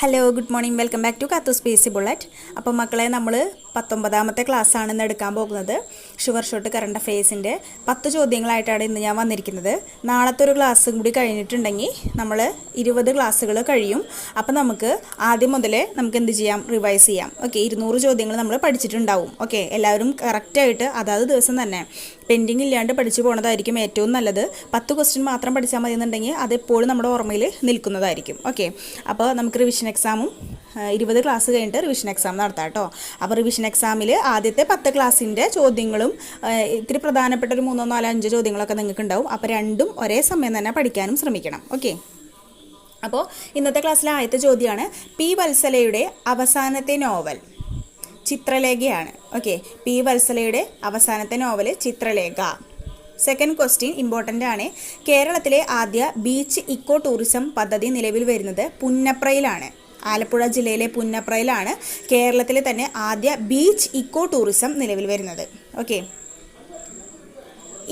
Hello good morning welcome back to കാത്തു Spacey bullet അപ്പോൾ മക്കളെ നമ്മൾ പത്തൊമ്പതാമത്തെ ക്ലാസ്സാണ് ഇന്ന് എടുക്കാൻ പോകുന്നത്. ഷുഗർ ഷോട്ട് കറണ്ട് അഫയേഴ്സിന്റെ പത്ത് ചോദ്യങ്ങളായിട്ടാണ് ഇന്ന് ഞാൻ വന്നിരിക്കുന്നത്. നാളത്തെ ഒരു ക്ലാസ്സും കൂടി കഴിഞ്ഞിട്ടുണ്ടെങ്കിൽ നമ്മൾ ഇരുപത് ക്ലാസ്സുകൾ കഴിയും. അപ്പോൾ നമുക്ക് ആദ്യം മുതലേ നമുക്ക് എന്ത് ചെയ്യാം? റിവൈസ് ചെയ്യാം. ഓക്കെ ഇരുന്നൂറ് ചോദ്യങ്ങൾ നമ്മൾ പഠിച്ചിട്ടുണ്ടാവും. ഓക്കെ എല്ലാവരും കറക്റ്റായിട്ട് അതാത് ദിവസം തന്നെ പെൻഡിങ് ഇല്ലാണ്ട് പഠിച്ചു പോകുന്നതായിരിക്കും ഏറ്റവും നല്ലത്. പത്ത് ക്വസ്റ്റ്യൻ മാത്രം പഠിച്ചാൽ മതി എന്നുണ്ടെങ്കിൽ അതെപ്പോഴും നമ്മുടെ ഓർമ്മയിൽ നിൽക്കുന്നതായിരിക്കും. ഓക്കെ അപ്പോൾ നമുക്ക് റിവിഷൻ എക്സാമും ഇരുപത് ക്ലാസ് കഴിഞ്ഞിട്ട് റിവിഷൻ എക്സാം നടത്താം കേട്ടോ. അപ്പോൾ റിവിഷൻ എക്സാമിൽ ആദ്യത്തെ പത്ത് ക്ലാസ്സിന്റെ ചോദ്യങ്ങളും ഇത്തിരി പ്രധാനപ്പെട്ട ഒരു മൂന്നോ നാലോ അഞ്ചോ ചോദ്യങ്ങളൊക്കെ നിങ്ങൾക്ക് ഉണ്ടാവും അപ്പോൾ രണ്ടും ഒരേ സമയം തന്നെ പഠിക്കാനും ശ്രമിക്കണം. ഓക്കെ അപ്പോൾ ഇന്നത്തെ ക്ലാസ്സിലെ ആദ്യത്തെ ചോദ്യമാണ് പി വത്സലയുടെ അവസാനത്തെ നോവൽ. ചിത്രലേഖയാണ്. ഓക്കെ പി വത്സലയുടെ അവസാനത്തെ novel Chitralekha. Second question important ആണ്. കേരളത്തിലെ ആദ്യ ബീച്ച് ഇക്കോ ടൂറിസം പദ്ധതി നിലവിൽ വരുന്നത് പുന്നപ്രയിലാണ്. ആലപ്പുഴ ജില്ലയിലെ പുന്നപ്രയിലാണ് കേരളത്തിലെ തന്നെ ആദ്യ ബീച്ച് ഇക്കോ ടൂറിസം നിലവിൽ വരുന്നത്. ഓക്കെ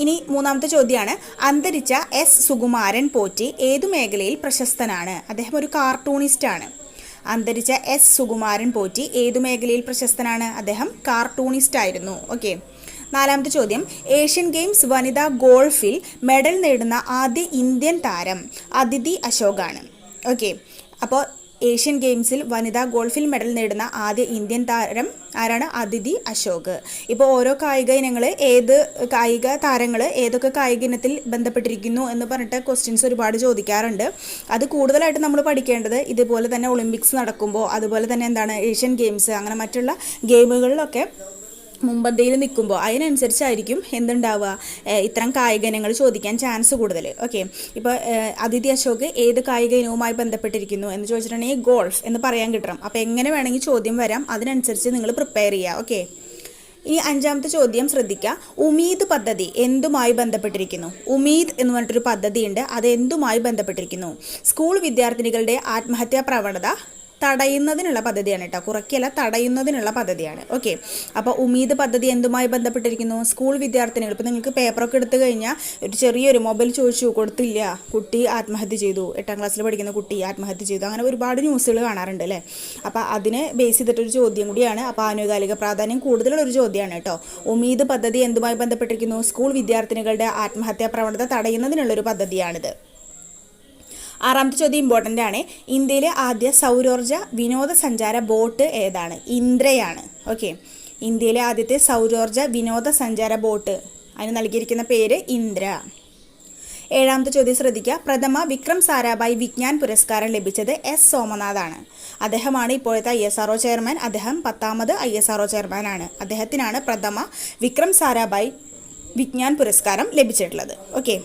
ഇനി മൂന്നാമത്തെ ചോദ്യമാണ്. അന്തരിച്ച എസ് സുകുമാരൻ പോറ്റി ഏതു മേഖലയിൽ പ്രശസ്തനാണ്? അദ്ദേഹം ഒരു കാർട്ടൂണിസ്റ്റാണ് അന്തരിച്ച എസ് സുകുമാരൻ പോറ്റി ഏതു മേഖലയിൽ പ്രശസ്തനാണ്? അദ്ദേഹം കാർട്ടൂണിസ്റ്റ് ആയിരുന്നു ഓക്കെ. നാലാമത്തെ ചോദ്യം. ഏഷ്യൻ ഗെയിംസ് വനിതാ ഗോൾഫിൽ മെഡൽ നേടുന്ന ആദ്യ ഇന്ത്യൻ താരം അതിഥി അശോകാണ്. ഓക്കെ. അപ്പോൾ ഏഷ്യൻ ഗെയിംസിൽ വനിതാ ഗോൾഫിൽ മെഡൽ നേടുന്ന ആദ്യ ഇന്ത്യൻ താരം ആരാണ്? അതിഥി അശോക്. ഇപ്പോൾ ഓരോ കായിക ഇനങ്ങൾ ഏത് കായിക താരങ്ങൾ ഏതൊക്കെ കായിക ഇനത്തിൽ ബന്ധപ്പെട്ടിരിക്കുന്നു എന്ന് പറഞ്ഞിട്ട് ക്വസ്റ്റ്യൻസ് ഒരുപാട് ചോദിക്കാറുണ്ട്. അത് കൂടുതലായിട്ട് നമ്മൾ പഠിക്കേണ്ടത് ഇതുപോലെ തന്നെ ഒളിമ്പിക്സ് നടക്കുമ്പോൾ അതുപോലെ തന്നെ എന്താണ് ഏഷ്യൻ ഗെയിംസ് അങ്ങനെ മറ്റുള്ള ഗെയിമുകളിലൊക്കെ മുമ്പന്തിയിൽ നിൽക്കുമ്പോൾ അതിനനുസരിച്ചായിരിക്കും എന്തുണ്ടാവുക? ഇത്തരം കായിക ഇനങ്ങൾ ചോദിക്കാൻ ചാൻസ് കൂടുതൽ. ഓക്കെ ഇപ്പോൾ അതിഥി അശോക് ഏത് കായിക ഇനവുമായി ബന്ധപ്പെട്ടിരിക്കുന്നു എന്ന് ചോദിച്ചിട്ടുണ്ടെങ്കിൽ ഗോൾഫ് എന്ന് പറയാൻ കിട്ടണം. അപ്പോൾ എങ്ങനെ വേണമെങ്കിൽ ചോദ്യം വരാം. അതിനനുസരിച്ച് നിങ്ങൾ പ്രിപ്പയർ ചെയ്യുക ഓക്കെ ഇനി അഞ്ചാമത്തെ ചോദ്യം ശ്രദ്ധിക്കുക. ഉമീദ് പദ്ധതി എന്തുമായി ബന്ധപ്പെട്ടിരിക്കുന്നു? ഉമീദ് എന്ന് പറഞ്ഞിട്ടൊരു പദ്ധതിയുണ്ട്. അത് എന്തുമായി ബന്ധപ്പെട്ടിരിക്കുന്നു? സ്കൂൾ വിദ്യാർത്ഥിനികളുടെ ആത്മഹത്യാ പ്രവണത തടയുന്നതിനുള്ള പദ്ധതിയാണ് കേട്ടോ. കുറയ്ക്കല തടയുന്നതിനുള്ള പദ്ധതിയാണ്. ഓക്കെ അപ്പോൾ ഉമീദ് പദ്ധതി എന്തുമായി ബന്ധപ്പെട്ടിരിക്കുന്നു? സ്കൂൾ വിദ്യാർത്ഥിനികൾ. ഇപ്പോൾ നിങ്ങൾക്ക് പേപ്പറൊക്കെ എടുത്തു കഴിഞ്ഞാൽ ഒരു ചെറിയൊരു മൊബൈൽ ചോദിച്ചു കൊടുത്തില്ല. കുട്ടി ആത്മഹത്യ ചെയ്തു. എട്ടാം ക്ലാസ്സിൽ പഠിക്കുന്ന കുട്ടി ആത്മഹത്യ ചെയ്തു. അങ്ങനെ ഒരുപാട് ന്യൂസുകൾ കാണാറുണ്ട് അല്ലേ? അപ്പോൾ അതിനെ ബേസ് ചെയ്തിട്ടൊരു ചോദ്യം കൂടിയാണ്. അപ്പോൾ ആനുകാലിക പ്രാധാന്യം കൂടുതലുള്ള ഒരു ചോദ്യമാണ് കേട്ടോ. ഉമീദ് പദ്ധതി എന്തുമായി ബന്ധപ്പെട്ടിരിക്കുന്നു? സ്കൂൾ വിദ്യാർത്ഥിനികളുടെ ആത്മഹത്യാ പ്രവണത തടയുന്നതിനുള്ളൊരു പദ്ധതിയാണിത്. ആറാമത്തെ ചോദ്യം ഇമ്പോർട്ടന്റ് ആണ്. ഇന്ത്യയിലെ ആദ്യ സൗരോർജ വിനോദസഞ്ചാര ബോട്ട് ഏതാണ്? ഇന്ദ്രയാണ്. ഓക്കെ ഇന്ത്യയിലെ ആദ്യത്തെ സൗരോർജ വിനോദസഞ്ചാര ബോട്ട്. അതിന് നൽകിയിരിക്കുന്ന പേര് ഇന്ദ്ര. ഏഴാമത്തെ ചോദ്യം ശ്രദ്ധിക്കുക. പ്രഥമ വിക്രം സാരാഭായ് വിജ്ഞാൻ പുരസ്കാരം ലഭിച്ചത് എസ് സോമനാഥാണ്. അദ്ദേഹമാണ് ഇപ്പോഴത്തെ ഐ എസ് ആർ ചെയർമാൻ. അദ്ദേഹം പത്താമത് ഐ എസ് ആർ ചെയർമാനാണ് അദ്ദേഹത്തിനാണ് പ്രഥമ വിക്രം സാരാഭായ് വിജ്ഞാൻ പുരസ്കാരം ലഭിച്ചിട്ടുള്ളത്. ഓക്കെ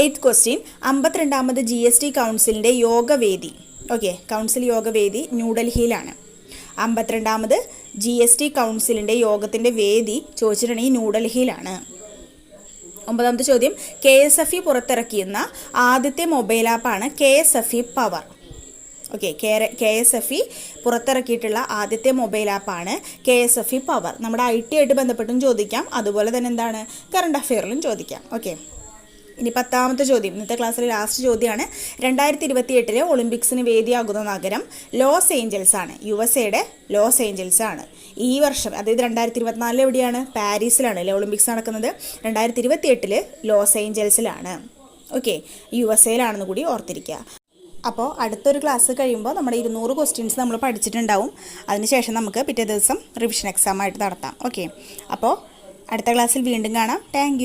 എയ്ത്ത് ക്വസ്റ്റ്യൻ അമ്പത്തിരണ്ടാമത് ജി എസ് ടി കൗൺസിലിന്റെ യോഗവേദി. ഓക്കെ കൗൺസിൽ യോഗവേദി ന്യൂഡൽഹിയിലാണ് അമ്പത്തിരണ്ടാമത് ജി എസ് ടി കൗൺസിലിന്റെ യോഗത്തിന്റെ വേദി ചോദിച്ചിട്ടുണ്ടെങ്കിൽ ന്യൂഡൽഹിയിലാണ് ഒമ്പതാമത്തെ ചോദ്യം കെ എസ് എഫ് ഇ പുറത്തിറക്കിയുന്ന ആദ്യത്തെ മൊബൈൽ ആപ്പാണ് K S F E power okay K S F E പുറത്തിറക്കിയിട്ടുള്ള ആദ്യത്തെ മൊബൈൽ ആപ്പാണ് K S F E power നമ്മുടെ ഐ ടി ആയിട്ട് ബന്ധപ്പെട്ടും ചോദിക്കാം. അതുപോലെ തന്നെ എന്താണ്? കറണ്ട് അഫെയറിലും ചോദിക്കാം. ഓക്കെ ഇനി പത്താമത്തെ ചോദ്യം. ഇന്നത്തെ ക്ലാസ്സിലെ ലാസ്റ്റ് ചോദ്യമാണ്. രണ്ടായിരത്തി ഇരുപത്തി എട്ടിലെ ഒളിമ്പിക്സിന് വേദിയാകുന്ന നഗരം ലോസ് ഏഞ്ചൽസ് ആണ് യു എസ് എയുടെ ലോസ് ഏഞ്ചൽസ് ആണ് ഈ വർഷം അതായത് രണ്ടായിരത്തി ഇരുപത്തിനാലിൽ എവിടെയാണ്? പാരീസിലാണ് അല്ലെ ഒളിമ്പിക്സ് നടക്കുന്നത്? രണ്ടായിരത്തി ഇരുപത്തി എട്ടിൽ ലോസ് ഏഞ്ചൽസിലാണ് ഓക്കെ യു എസ് എയിലാണെന്ന് കൂടി ഓർത്തിരിക്കുക. അപ്പോൾ അടുത്തൊരു ക്ലാസ് കഴിയുമ്പോൾ നമ്മുടെ ഇരുന്നൂറ് ക്വസ്റ്റ്യൻസ് നമ്മൾ പഠിച്ചിട്ടുണ്ടാവും. അതിനുശേഷം നമുക്ക് പിറ്റേ ദിവസം റിവിഷൻ എക്സാം ആയിട്ട് നടത്താം. ഓക്കെ അപ്പോൾ അടുത്ത ക്ലാസ്സിൽ വീണ്ടും കാണാം. താങ്ക്